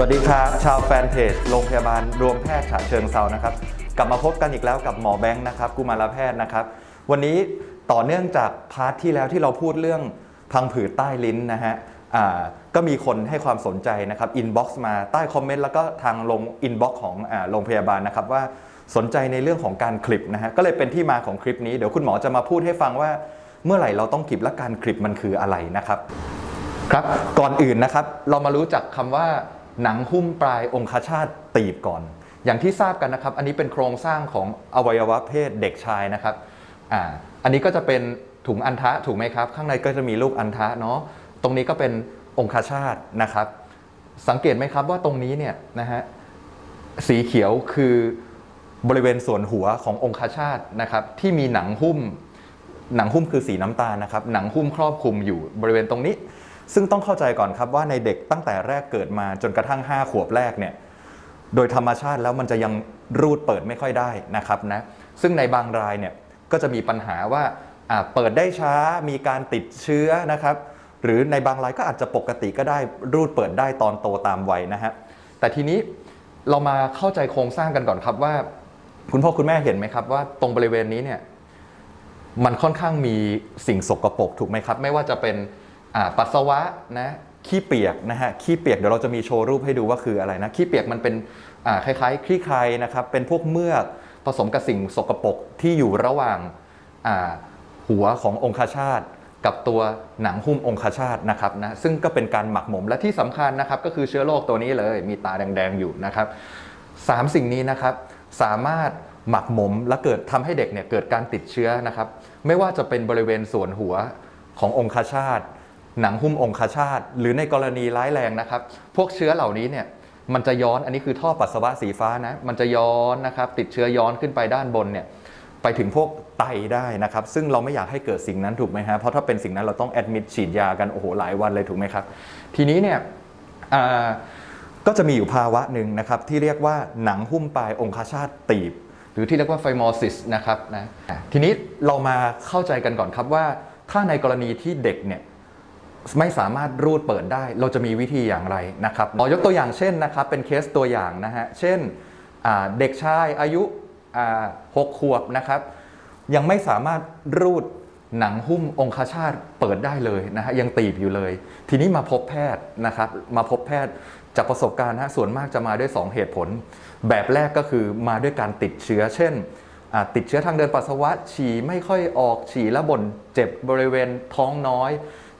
สวัสดีครับชาวแฟนเพจโรงพยาบาลรวมแพทย์ฉะเชิงเซานะครับ กลับมาพบกันอีกแล้วกับหมอแบงค์นะครับกุมารแพทย์นะครับ วันนี้ต่อเนื่องจากพาร์ทที่แล้วที่เราพูดเรื่องพังผืดใต้ลิ้นนะฮะก็มีคนให้ความสนใจนะครับอินบ็อกซ์มาใต้คอมเมนต์แล้วก็ทางลงอินบ็อกซ์ของโรงพยาบาลนะครับว่าสนใจในเรื่องของการคลิปนะฮะก็เลยเป็นที่มาของคลิปนี้เดี๋ยวคุณหมอจะมาพูดให้ฟังว่าเมื่อไหร่เราต้องคลิปและการคลิปมันคืออะไรนะครับ ครับก่อนอื่นนะครับเรามารู้จักคำว่า หนังหุ้มปลายองคชาตตีบก่อน อย่างที่ทราบกันนะครับ อันนี้เป็นโครงสร้างของอวัยวะเพศเด็กชายนะครับอ่าอันนี้ก็จะเป็นถุงอันทะถูกไหมครับ ข้างในก็จะมีลูกอันทะเนาะตรงนี้ก็เป็นองคชาตนะครับ สังเกตไหมครับว่าตรงนี้เนี่ยนะฮะสีเขียวคือบริเวณส่วนหัวขององคชาตนะครับ ที่มีหนังหุ้ม หนังหุ้มคือสีน้ำตาลนะครับ หนังหุ้มครอบคลุมอยู่บริเวณตรงนี้ ซึ่งต้องเข้าใจก่อนครับว่าในเด็กตั้งแต่แรกเกิดมาจนกระทั่ง 5 ขวบแรกเนี่ยโดยธรรมชาติแล้วมันจะยังรูดเปิดไม่ค่อยได้นะครับนะซึ่งในบางรายเนี่ยก็จะมีปัญหาว่าเปิดได้ช้ามีการติดเชื้อนะครับ หรือในบางรายก็อาจจะปกติก็ได้รูดเปิดได้ตอนโตตามวัยนะฮะแต่ทีนี้เรามาเข้าใจโครงสร้างกันก่อนครับว่า คุณพ่อคุณแม่เห็นไหมครับว่าตรงบริเวณนี้เนี่ยมันค่อนข้างมีสิ่งสกปรกถูกไหมครับ ไม่ว่าจะเป็น ปัสสาวะนะขี้เปียกนะฮะขี้เปียกเดี๋ยวเราจะมีโชว์รูปให้ดูว่าคืออะไรนะขี้เปียกมันเป็นอ่าคล้ายๆขี้ใครนะครับเป็นพวกเมือกผสมกับสิ่งสกปรกที่อยู่ระหว่างหัวขององคชาตกับตัวหนังหุ้มองคชาตนะครับนะซึ่งก็เป็นการหมักหมมและที่สำคัญนะครับก็คือเชื้อโรคตัวนี้เลยมีตาแดงๆอยู่นะครับสามสิ่งนี้นะครับสามารถหมักหมมและเกิดทำให้เด็กเนี่ยเกิดการติดเชื้อนะครับ ไม่ว่าจะเป็นบริเวณส่วนหัวขององคชาต หนังหุ้มองคชาต หรือในกรณีร้ายแรงนะครับ พวกเชื้อเหล่านี้เนี่ยมันจะย้อนอันนี้คือท่อปัสสาวะสีฟ้านะมันจะย้อนนะครับติดเชื้อย้อนขึ้นไปด้านบนเนี่ยไปถึงพวกไตได้นะครับ ซึ่งเราไม่อยากให้เกิดสิ่งนั้นถูกไหมฮะเพราะถ้าเป็นสิ่งนั้นเราต้องแอดมิดฉีดยากันโอ้โหหลายวันเลยถูกไหมครับ ทีนี้เนี่ยอ่าก็จะมีอยู่ภาวะหนึ่งนะครับที่เรียกว่าหนังหุ้มปลายองคชาตตีบ หรือที่เรียกว่าไฟมอซิสนะครับนะทีนี้เรามาเข้าใจกันก่อนครับว่า ถ้าในกรณีที่เด็กเนี่ย ไม่สามารถรูดเปิดได้ เราจะมีวิธีอย่างไรนะครับขอยกตัวอย่างเช่นนะครับ เป็นเคสตัวอย่างนะฮะ เช่นเด็กชายอายุหกขวบนะครับ ยังไม่สามารถรูดหนังหุ้มองคชาตเปิดได้เลยนะฮะยังตีบอยู่เลย ทีนี้มาพบแพทย์นะครับมาพบแพทย์จากประสบการณ์นะฮะส่วนมากจะมาด้วย 2 เหตุผล แบบแรกก็คือมาด้วยการติดเชื้อ เช่น ติดเชื้อทางเดินปัสสาวะฉี่ไม่ค่อยออกฉี่แล้วบ่นเจ็บบริเวณท้องน้อย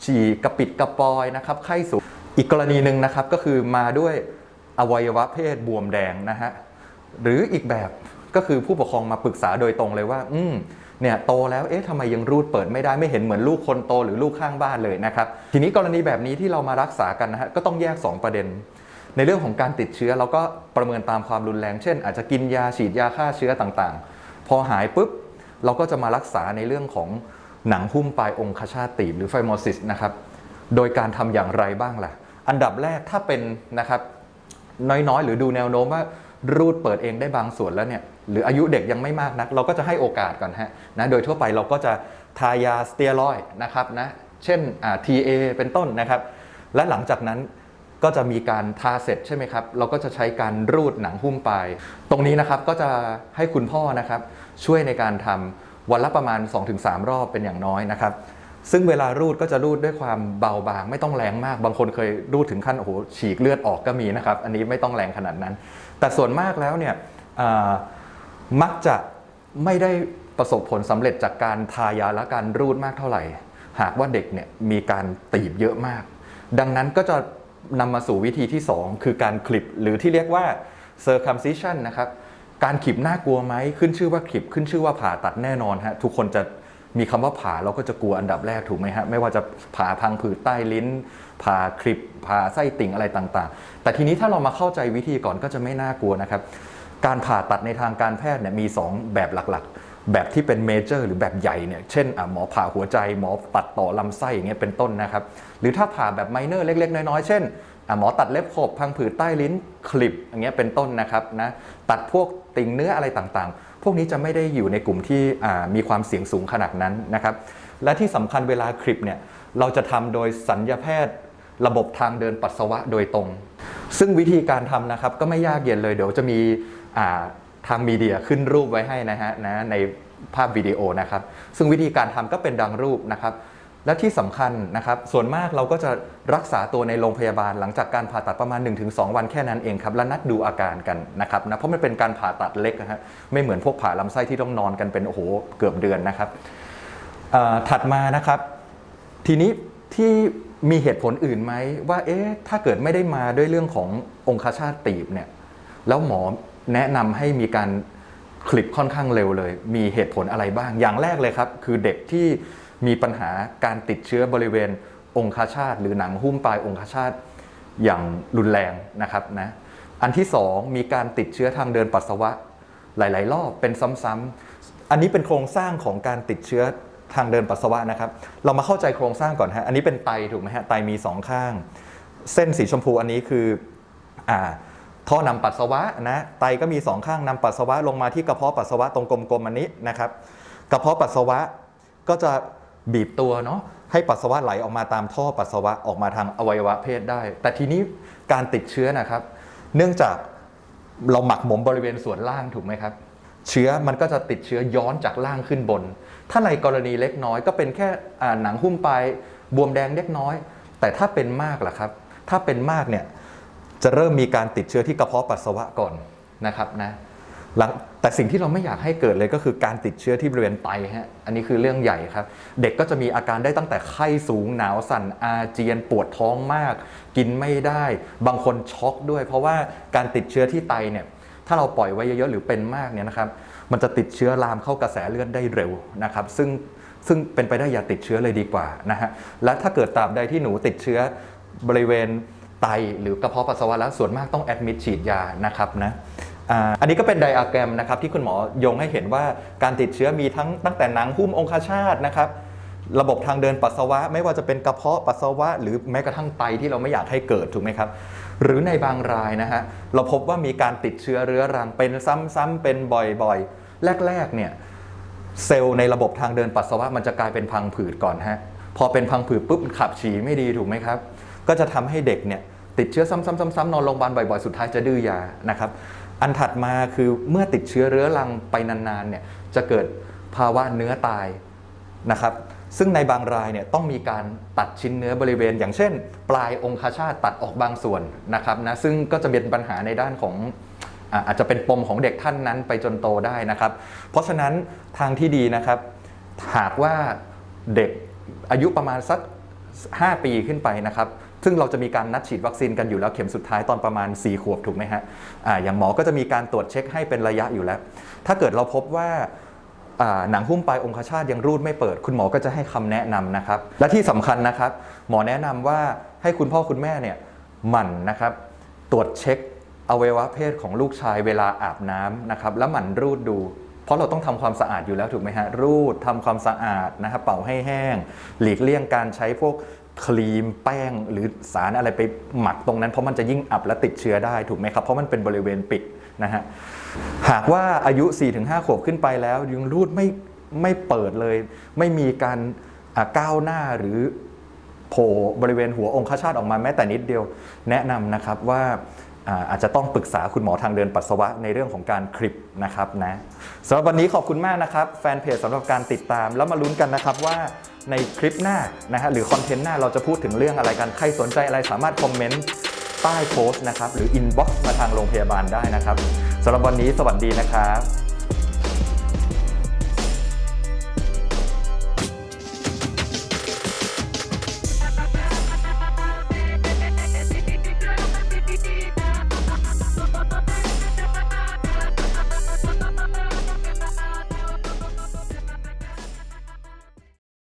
ฉี่กระปิดกระปอยนะครับไข้สูงอีกกรณีหนึ่งนะครับก็คือมาด้วยอวัยวะเพศบวมแดงนะฮะหรืออีกแบบก็คือผู้ปกครองมาปรึกษาโดยตรงเลยว่า อืมเนี่ยโตแล้วเอ๊ะทำไมยังรูดเปิดไม่ได้ไม่เห็นเหมือนลูกคนโตหรือลูกข้างบ้านเลยนะครับ ทีนี้กรณีแบบนี้ที่เรามารักษากันนะฮะก็ต้องแยก 2 ประเด็น ในเรื่องของการติดเชื้อเราก็ประเมินตามความรุนแรง เช่น อาจจะกินยาฉีดยาฆ่าเชื้อต่างๆ พอหายปุ๊บเราก็จะมารักษาในเรื่องของ หนังหุ้มปลายองคชาตตีบหรือไฟโมซิสนะครับ โดยการทำอย่างไรบ้างล่ะ อันดับแรกถ้าเป็นนะครับน้อยๆ หรือดูแนวโน้มว่ารูดเปิดเองได้บางส่วนแล้วเนี่ยหรืออายุเด็กยังไม่มากนัก เราก็จะให้โอกาสก่อนฮะนะโดยทั่วไปเราก็จะทายาสเตียรอยนะครับนะเช่นอ่า TA เป็นต้นนะครับ และหลังจากนั้นก็จะมีการทาเสร็จใช่ไหมครับ เราก็จะใช้การรูดหนังหุ้มปลาย ตรงนี้นะครับก็จะให้คุณพ่อนะครับช่วยในการทำ วันละประมาณ 2-3 รอบเป็นอย่างน้อยนะครับซึ่งเวลารูดก็จะรูดด้วยความเบาบาง ไม่ต้องแรงมาก บางคนเคยรูดถึงขั้นโอ้โหฉีกเลือดออกก็มีนะครับ อันนี้ไม่ต้องแรงขนาดนั้น แต่ส่วนมากแล้วเนี่ยมักจะไม่ได้ประสบผลสำเร็จจากการทายาและการรูดมากเท่าไหร่ หากว่าเด็กเนี่ยมีการตีบเยอะมาก ดังนั้นก็จะนำมาสู่วิธีที่ 2 คือการคลิปหรือที่เรียกว่า circumcision นะครับ การขีบน่ากลัวไหมขึ้นชื่อว่าขีบขึ้นชื่อว่าผ่าตัดแน่นอนฮะทุกคนจะมีคำว่าผ่าเราก็จะกลัวอันดับแรกถูกไหมฮะไม่ว่าจะผ่าพังผืดใต้ลิ้น ผ่าคลิปผ่าไส้ติ่งอะไรต่างๆ แต่ทีนี้ถ้าเรามาเข้าใจวิธีก่อนก็จะไม่น่ากลัวนะครับ การผ่าตัดในทางการแพทย์เนี่ยมี 2 แบบหลักๆ แบบที่เป็นเมเจอร์หรือแบบใหญ่เนี่ยเช่นหมอผ่าหัวใจหมอตัดต่อลำไส้อย่างเงี้ยเป็นต้นนะครับ หรือถ้าผ่าแบบไมเนอร์เล็ก ๆ น้อยๆ เช่น หมอตัดเล็บขบพังผืดใต้ลิ้นคลิปอย่างเงี้ยเป็นต้นนะครับนะตัดพวกติ่งเนื้ออะไรต่างๆ พวกนี้จะไม่ได้อยู่ในกลุ่มที่มีความเสี่ยงสูงขนาดนั้นนะครับและที่สำคัญเวลาคลิปเนี่ยเราจะทำโดยสัญญาแพทย์ระบบทางเดินปัสสาวะโดยตรง ซึ่งวิธีการทำนะครับก็ไม่ยากเย็นเลยเดี๋ยวจะมีทางมีเดียขึ้นรูปไว้ให้นะฮะนะในภาพวิดีโอนะครับ ซึ่งวิธีการทำก็เป็นดังรูปนะครับ และที่สำคัญนะครับ ส่วนมากเราก็จะรักษาตัวในโรงพยาบาลหลังจากการผ่าตัดประมาณ 1-2 วันแค่นั้นเองครับ และนัดดูอาการกันนะครับนะเพราะมันเป็นการผ่าตัดเล็กนะฮะไม่เหมือนพวกผ่าลำไส้ที่ต้องนอนกันเป็นโอ้โหเกือบเดือนนะครับถัดมานะครับ ทีนี้ที่มีเหตุผลอื่นไหมว่าเอ๊ะถ้าเกิดไม่ได้มาด้วยเรื่องขององคชาตตีบเนี่ยแล้วหมอแนะนำให้มีการคลิปค่อนข้างเร็วเลย มีเหตุผลอะไรบ้างอย่างแรกเลยครับ คือเด็กที่ มีปัญหาการติดเชื้อบริเวณองคชาตหรือหนังหุ้มปลายองคชาตอย่างรุนแรงนะครับนะอันที่สองมีการติดเชื้อทางเดินปัสสาวะหลาย ๆ รอบเป็นซ้ำๆอันนี้เป็นโครงสร้างของการติดเชื้อทางเดินปัสสาวะนะครับ เรามาเข้าใจโครงสร้างก่อนฮะอันนี้เป็นไตถูกไหมฮะไตมีสองข้าง เส้นสีชมพูอันนี้คืออ่าท่อนำปัสสาวะนะไตก็มีสองข้างนำปัสสาวะลงมาที่กระเพาะปัสสาวะตรงกลมๆอันนี้นะครับ กระเพาะปัสสาวะก็จะ บีบตัวเนาะให้ปัสสาวะไหลออกมาตามท่อปัสสาวะออกมาทางอวัยวะเพศได้ แต่ทีนี้การติดเชื้อนะครับ เนื่องจากเราหมักหมมบริเวณส่วนล่างถูกไหมครับ เชื้อมันก็จะติดเชื้อย้อนจากล่างขึ้นบน ถ้าในกรณีเล็กน้อยก็เป็นแค่หนังหุ้มปลายบวมแดงเล็กน้อย แต่ถ้าเป็นมากล่ะครับ ถ้าเป็นมากเนี่ยจะเริ่มมีการติดเชื้อที่กระเพาะปัสสาวะก่อนนะครับนะหลังแต่สิ่งที่เราไม่อยากให้เกิดเลยก็คือการติดเชื้อที่บริเวณไตฮะ อันนี้คือเรื่องใหญ่ครับ เด็กก็จะมีอาการได้ตั้งแต่ไข้สูง หนาวสั่น อาเจียน ปวดท้องมาก กินไม่ได้ บางคนช็อกด้วย เพราะว่าการติดเชื้อที่ไตเนี่ย ถ้าเราปล่อยไว้เยอะๆหรือเป็นมากเนี่ยนะครับ มันจะติดเชื้อลามเข้ากระแสเลือดได้เร็วนะครับ ซึ่งซึ่งเป็นไปได้อย่าติดเชื้อเลยดีกว่านะฮะ และถ้าเกิดตราบใดที่หนูติดเชื้อบริเวณไตหรือกระเพาะปัสสาวะแล้วส่วนมากต้องแอดมิดฉีดยานะครับนะ อันนี้ก็เป็นไดอะแกรมนะครับที่คุณหมอยงให้เห็นว่าการติดเชื้อมีทั้งตั้งแต่หนังหุ้มองคชาตนะครับระบบทางเดินปัสสาวะ ไม่ว่าจะเป็นกระเพาะปัสสาวะ หรือแม้กระทั่งไตที่เราไม่อยากให้เกิดถูกไหมครับ หรือในบางรายนะฮะเราพบว่ามีการติดเชื้อเรื้อรังเป็นซ้ำๆเป็นบ่อยๆ แรกๆเนี่ยเซลล์ในระบบทางเดินปัสสาวะมันจะกลายเป็นพังผืดก่อนฮะพอเป็นพังผืดปุ๊บขับฉี่ไม่ดีถูกไหมครับ ก็จะทำให้เด็กเนี่ยติดเชื้อซ้ำๆๆๆนอนโรงพยาบาลบ่อยๆ สุดท้ายจะดื้อยานะครับ อันถัดมาคือเมื่อติดเชื้อเรื้อรังไปนานๆเนี่ยจะเกิดภาวะเนื้อตายนะครับ ซึ่งในบางรายเนี่ยต้องมีการตัดชิ้นเนื้อบริเวณ อย่างเช่น ปลายองคชาตตัดออกบางส่วนนะครับนะซึ่งก็จะเป็นปัญหาในด้านของอาจจะเป็นปมของเด็กท่านนั้นไปจนโตได้นะครับ เพราะฉะนั้นทางที่ดีนะครับ หากว่าเด็กอายุประมาณสัก 5 ปีขึ้นไปนะครับ ซึ่งเราจะมีการนัดฉีดวัคซีนกันอยู่แล้วเข็มสุดท้ายตอนประมาณ 4 ขวบถูกไหมฮะอ่าอย่างหมอก็จะมีการตรวจเช็คให้เป็นระยะอยู่แล้ว ถ้าเกิดเราพบว่าหนังหุ้มปลายองคชาตยังรูดไม่เปิด คุณหมอก็จะให้คำแนะนำนะครับ และที่สำคัญนะครับ หมอแนะนำว่าให้คุณพ่อคุณแม่เนี่ยหมั่นนะครับ ตรวจเช็คอวัยวะเพศของลูกชายเวลาอาบน้ำนะครับ แล้วหมั่นรูดดู เพราะเราต้องทำความสะอาดอยู่แล้วถูกไหมฮะ รูดทำความสะอาดนะครับเป่าให้แห้ง หลีกเลี่ยงการใช้พวกครีมแป้งหรือสารอะไรไปหมักตรงนั้นเพราะมันจะยิ่งอับและติดเชื้อได้ถูกไหมครับ เพราะมันเป็นบริเวณปิดนะฮะหากว่าอายุ 4-5 ขวบขึ้นไปแล้วยังรูดไม่ไม่เปิดเลย ไม่มีการก้าวหน้าหรือโผล่บริเวณหัวองคชาตออกมาแม้แต่นิดเดียว แนะนำนะครับว่า อาจจะต้องปรึกษาคุณหมอทางเดินปัสสาวะในเรื่องของการคลิปนะครับนะสำหรับวันนี้ขอบคุณมากนะครับ แฟนเพจสำหรับการติดตามแล้วมาลุ้นกันนะครับว่าในคลิปหน้านะฮะหรือคอนเทนต์หน้าเราจะพูดถึงเรื่องอะไรกันใครสนใจอะไรสามารถคอมเมนต์ใต้โพสต์นะครับหรืออินบ็อกซ์มาทางโรงพยาบาลได้นะครับสำหรับวันนี้สวัสดีนะครับ